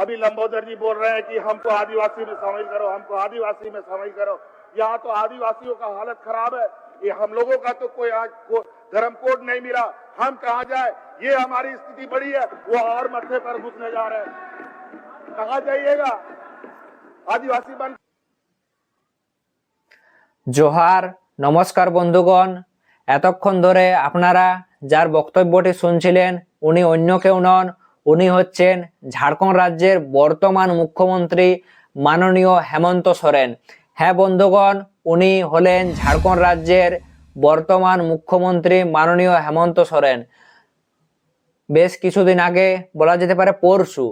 अभी लंबोदर जी बोल रहे हैं कि हमको आदिवासी में शामिल करो हमको आदिवासी में शामिल करो यहाँ तो आदिवासियों का हालत खराब है ये हम लोगों का तो कोई आज को, धर्म कोड नहीं मिला हम कहा जाए ये हमारी स्थिति बड़ी है वो और मथे पर घुसने जा रहे हैं कहा जाइएगा आदिवासी बन জোহার নমস্কার বন্ধুগণ এতক্ষণ ধরে আপনারা যার বক্তব্যটি শুনছিলেন উনি অন্য কেউ নন উনি হচ্ছেন ঝাড়খণ্ড রাজ্যের বর্তমান মুখ্যমন্ত্রী মাননীয় হেমন্ত সোরেন। হ্যাঁ বন্ধুগণ, উনি হলেন ঝাড়খণ্ড রাজ্যের বর্তমান মুখ্যমন্ত্রী মাননীয় হেমন্ত সোরেন। বেশ কিছুদিন আগে বলা যেতে পারে পরশু,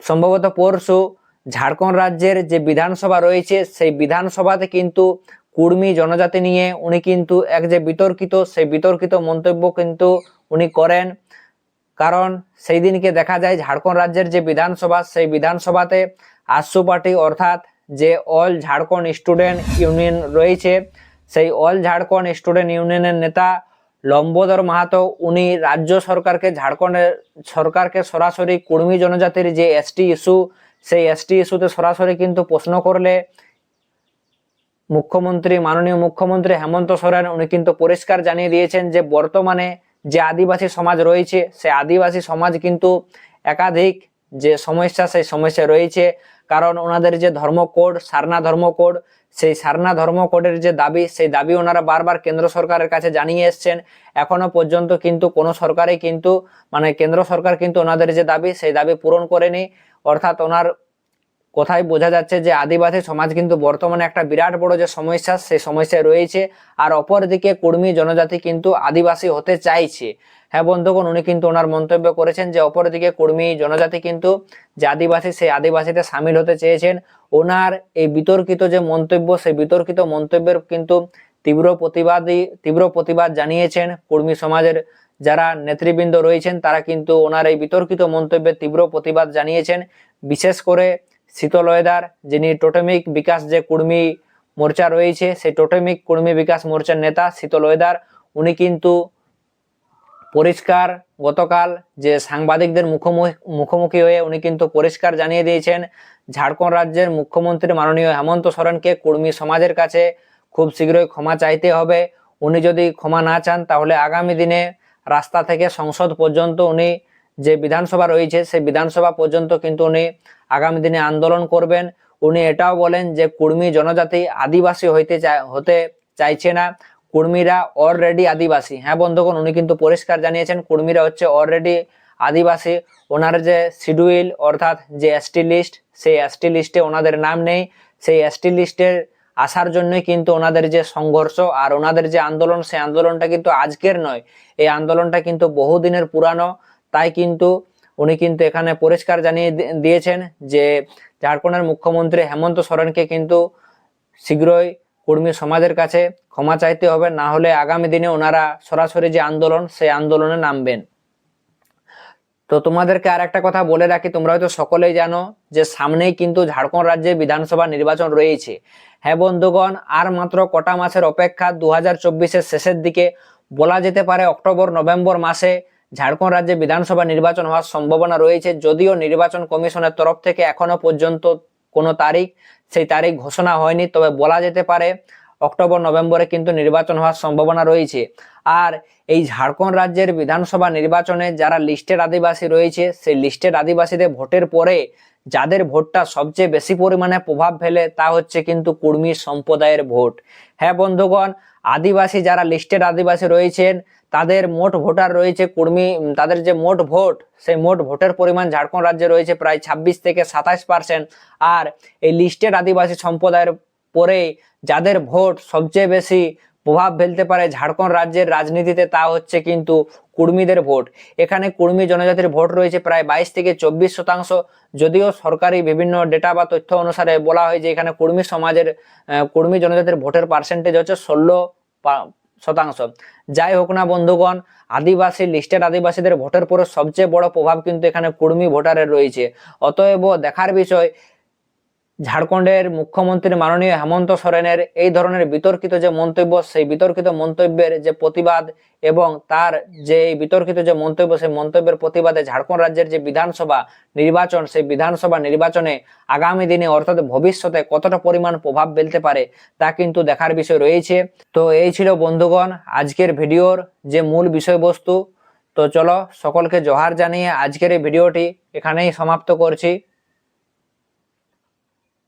সম্ভবত পরশু ঝাড়খণ্ড রাজ্যের যে বিধানসভা রয়েছে, সেই বিধানসভাতে কিন্তু কুর্মী জনজাতি নিয়ে উনি কিন্তু এক যে বিতর্কিত, সেই বিতর্কিত মন্তব্য কিন্তু উনি করেন। কারণ সেই দিনকে দেখা যায় ঝাড়খণ্ড রাজ্যের যে বিধানসভা, সেই বিধানসভাতে আশু পার্টি অর্থাৎ যে অল ঝাড়খণ্ড স্টুডেন্ট ইউনিয়ন রয়েছে, সেই অল ঝাড়খণ্ড স্টুডেন্ট ইউনিয়নের নেতা লম্বোদর মাহাতো, উনি রাজ্য সরকারকে, ঝাড়খণ্ডের সরকারকে সরাসরি কুর্মী জনজাতির যে এসটি ইস্যু, সেই এসটি ইস্যুতে সরাসরি কিন্তু প্রশ্ন করলে মুখ্যমন্ত্রী, মাননীয় মুখ্যমন্ত্রী হেমন্ত সোরেন, উনি কিন্তু পরিষ্কার জানিয়ে দিয়েছেন যে বর্তমানে যে আদিবাসী সমাজ রয়েছে, সে আদিবাসী সমাজ কিন্তু একাধিক যে সমস্যা, সেই সমস্যা রয়েছে। কারণ ওনাদের যে ধর্ম কোড সারনা ধর্ম কোড সেই সারনা ধর্ম কোডের যে দাবি, সেই দাবি ওনারা বারবার কেন্দ্র সরকারের কাছে জানিয়ে এসছেন। এখনও পর্যন্ত কিন্তু কোনো সরকারই কিন্তু মানে কেন্দ্র সরকার কিন্তু ওনাদের যে দাবি, সেই দাবি পূরণ করেনি। অর্থাৎ ওনার কোথায় বোঝা যাচ্ছে যে আদিবাসী সমাজ কিন্তু বর্তমানে একটা বিরাট বড় যে সমস্যা, সেই সমস্যায় রয়েছে। আর অপরদিকে কুর্মী জনজাতি কিন্তু আদিবাসী হতে চাইছে। হ্যাঁ বন্ধুগণ, উনি কিন্তু ওনার মন্তব্য করেছেন যে অপরদিকে কুর্মী জনজাতি কিন্তু যে আদিবাসী, সেই আদিবাসীতে সামিল হতে চেয়েছেন। ওনার এই বিতর্কিত যে মন্তব্য, সেই বিতর্কিত মন্তব্যের কিন্তু তীব্র প্রতিবাদী, তীব্র প্রতিবাদ জানিয়েছেন কুর্মী সমাজের যারা নেতৃবৃন্দ রয়েছেন, তারা কিন্তু ওনার এই বিতর্কিত মন্তব্যের তীব্র প্রতিবাদ জানিয়েছেন। বিশেষ করে শীতলয়দার যিনি টোটেমিক বিকাশ যে কুর্মী মোর্চা রয়েছে, সেই টোটেমিক কুর্মী বিকাশ মোর্চার নেতা শীতল ওয়েদার উনি কিন্তু পরিষ্কার গতকাল যে সাংবাদিকদের মুখোমুখি মুখোমুখি হয়ে উনি কিন্তু পরিষ্কার জানিয়ে দিয়েছেন, ঝাড়খণ্ড রাজ্যের মুখ্যমন্ত্রী মাননীয় হেমন্ত সোরেনকে কুর্মী সমাজের কাছে খুব শীঘ্রই ক্ষমা চাইতে হবে। উনি যদি ক্ষমা না চান, তাহলে আগামী দিনে রাস্তা থেকে সংসদ পর্যন্ত উনি যে বিধানসভা রয়েছে, সেই বিধানসভা পর্যন্ত কিন্তু উনি আগামী দিনে আন্দোলন করবেন। উনি এটাও বলেন যে কুর্মী জনজাতি আদিবাসী হইতে হতে চাইছে না। কুর্মীরা অলরেডি আদিবাসী। হ্যাঁ বন্ধুগণ, উনি কিন্তু পরিষ্কার জানিয়েছেন, কুর্মীরা হচ্ছে অলরেডি আদিবাসী। ওনার যে শিডিউল, অর্থাৎ যে এসটি লিস্ট সেই এসটি লিস্টে ওনাদের নাম নেই। সেই এসটি লিস্টের আসার জন্যই কিন্তু ওনাদের যে সংঘর্ষ আর ওনাদের যে আন্দোলন, সেই আন্দোলনটা কিন্তু আজকের নয়। এই আন্দোলনটা কিন্তু বহুদিনের পুরানো। তাই কিন্তু উনি কিন্তু এখানে পরিষ্কার জানিয়ে দিয়েছেন যে ঝাড়খণ্ডের মুখ্যমন্ত্রী হেমন্ত সোরেনকে কিন্তু শীঘ্রই কর্মী সমাজের কাছে ক্ষমা চাইতে হবে, না হলে আগামী দিনে ওনারা সরাসরি যে আন্দোলন, সেই আন্দোলনে নামবেন। তো তোমাদেরকে আর একটা কথা বলে রাখি, তোমরা হয়তো সকলেই জানো যে সামনেই কিন্তু ঝাড়খণ্ড রাজ্যে বিধানসভা নির্বাচন রয়েছে। হ্যাঁ বন্ধুগণ, আর মাত্র কটা মাসের অপেক্ষা দু হাজার চব্বিশের শেষের দিকে বলা যেতে পারে অক্টোবর, নভেম্বর মাসে ঝাড়খণ্ড রাজ্যে বিধানসভা নির্বাচন হওয়ার সম্ভাবনা রয়েছে যদিও নির্বাচন কমিশনের তরফ থেকে এখনও পর্যন্ত কোনো তারিখ, সেই তারিখ ঘোষণা হয়নি। তবে বলা যেতে পারে অক্টোবর, নভেম্বরে কিন্তু নির্বাচন হওয়ার সম্ভাবনা রয়েছে। আর এই ঝাড়খণ্ড রাজ্যের বিধানসভা নির্বাচনে যারা লিস্টেড আদিবাসী রয়েছে, সেই লিস্টেড আদিবাসীদের ভোটের পরে যাদের ভোটটা সবচেয়ে বেশি পরিমাণে প্রভাব ফেলে তা হচ্ছে কিন্তু কুর্মী সম্প্রদায়ের ভোট। হ্যাঁ বন্ধুগণ আদিবাসী যারা লিস্টেড আদিবাসী রয়েছেন, তাদের মোট ভোটার রয়েছে কর্মী তাদের যে মোট ভোট, সেই মোট ভোটের পরিমাণ ঝাড়খণ্ড রাজ্যে রয়েছে প্রায় ছাব্বিশ থেকে সাতাশ পার্সেন্ট আর এই লিস্টেড আদিবাসী সম্প্রদায়ের পরে যাদের ভোট সবচেয়ে বেশি প্রভাব ফেলতে পারে ঝাড়খণ্ড রাজ্যের রাজনীতিতে, তা হচ্ছে কিন্তু কুর্মীদের ভোট। এখানে কুর্মী জনজাতির ভোট রয়েছে প্রায় বাইশ থেকে চব্বিশ শতাংশ। যদিও সরকারি বিভিন্ন ডেটা বা তথ্য অনুসারে বলা হয় যে এখানে কুর্মী সমাজের কুর্মী জনজাতির ভোটের পার্সেন্টেজ হচ্ছে ষোলো শতাংশ। যাই হোক না বন্ধুগণ, আদিবাসী লিস্টেড আদিবাসীদের ভোটের পরে সবচেয়ে বড় প্রভাব কিন্তু এখানে কুর্মী ভোটারের রয়েছে। অতএব দেখার বিষয় ঝাড়খণ্ডের মুখ্যমন্ত্রী মাননীয় হেমন্ত সোরেনের এই ধরনের বিতর্কিত যে মন্তব্য, সেই বিতর্কিত মন্তব্যের যে প্রতিবাদ এবং তার যে এই বিতর্কিত যে মন্তব্য, সেই মন্তব্যের প্রতিবাদে ঝাড়খণ্ড রাজ্যের যে বিধানসভা নির্বাচন, সেই বিধানসভা নির্বাচনে আগামী দিনে, অর্থাৎ ভবিষ্যতে কতটা পরিমাণ প্রভাব ফেলতে পারে তা কিন্তু দেখার বিষয় রয়েছে। তো এই ছিল বন্ধুগণ, আজকের ভিডিওর যে মূল বিষয়বস্তু। তো চলো সকলকে জোহার জানিয়ে আজকের এই ভিডিওটি এখানেই সমাপ্ত করছি।